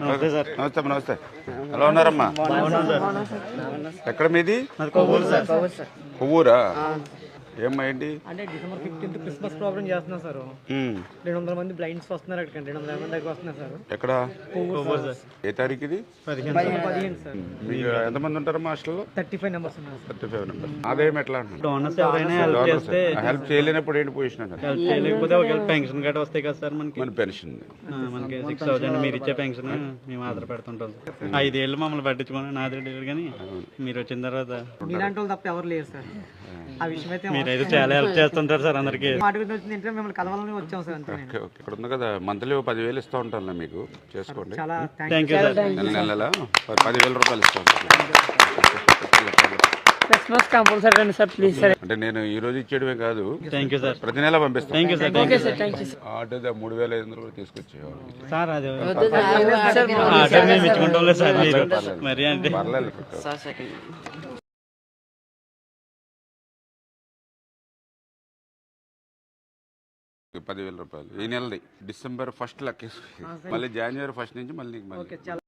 నమస్తే నమస్తే ఎలా ఉన్నారమ్మా? ఎక్కడ మీది? కొవ్వూరా ఏంటి అంటే డిసెంబర్ ఫిఫ్టీన్త్ క్రిస్మస్ ప్రోగ్రామ్ చేస్తున్నాం సార్. రెండు వందల మంది బ్లైండ్స్ వస్తున్నారు అక్కడ రెండు వందల మంది దగ్గర వస్తున్నారు సార్. ఎక్కడ? ఏ తారీఖు ఇది పదిహేను సార్. మీకు ఎంతమంది ఉంటారమ్మా హాస్టల్లో థర్టీ ఫైవ్ నెంబర్స్ ఉన్నారు సార్. థర్టీ ఫైవ్ నెంబర్ ఆదాయం ఎట్లా అంటున్నారు? డోనర్స్ ఎవరైనా హెల్ప్ చేస్తే హెల్ప్ చేయలేనప్పుడు ఏంటి పొజిషన్ అంటారు హెల్ప్ చేయలేకపోతే ఒకవేళ పెన్షన్ గట్రా వస్తాయి కదా సార్ మనకి. మన పెన్షన్. మనకి సిక్స్ థౌసండ్ మీరు ఇచ్చే పెన్షన్ మేము ఆధార పెడుతుంటాం ఐదేళ్ళు మమ్మల్ని పట్టించుకుని నాది లేదు కానీ మీరు వచ్చిన తర్వాత మీలాంటి వాళ్ళు తప్ప ఎవరు లేరు సార్. ఆ విషయం అయితే మీరైతే చాలా హెల్ప్ చేస్తుంటారు సార్ అందరికి. మాట గురించి వచ్చింది ఏంటంటే మిమ్మల్ని కలవాలని వచ్చాం సార్ అంతే ఓకే ఓకే. ఇక్కడ ఉంది కదా మంత్లీ ఓ పదివేలు ఇస్తూ ఉంటాను మీకు. చేసుకోండి. చాలా థ్యాంక్ థ్యాంక్ యూ సార్. నెల నెలలా? పది- పదివేల రూపాయలు ఇస్తూ ఉంటాను. క్రిస్మస్ కంపల్సరీ రండి సార్ ప్లీజ్ సార్. అంటే నేను ఈ రోజు ఇచ్చేయడమే కాదు థ్యాంక్ యూ సార్ ప్రతి నెల పంపిస్తాను thank you sir thank you thank you auto మూడు వేల ఐదు వందలు కూడా తీసుకొచ్చేవాళ్ళు. సార్ అది మేము ఇచ్చుకుంటాం సార్. మీరు. మరి అంటే పర్లేదు. పదివేల రూపాయలు ఈ నెలది. డిసెంబర్ ఫస్ట్ లెక్కేసి మళ్ళీ జనవరి ఫస్ట్ నుంచి మళ్ళీ మళ్ళీ.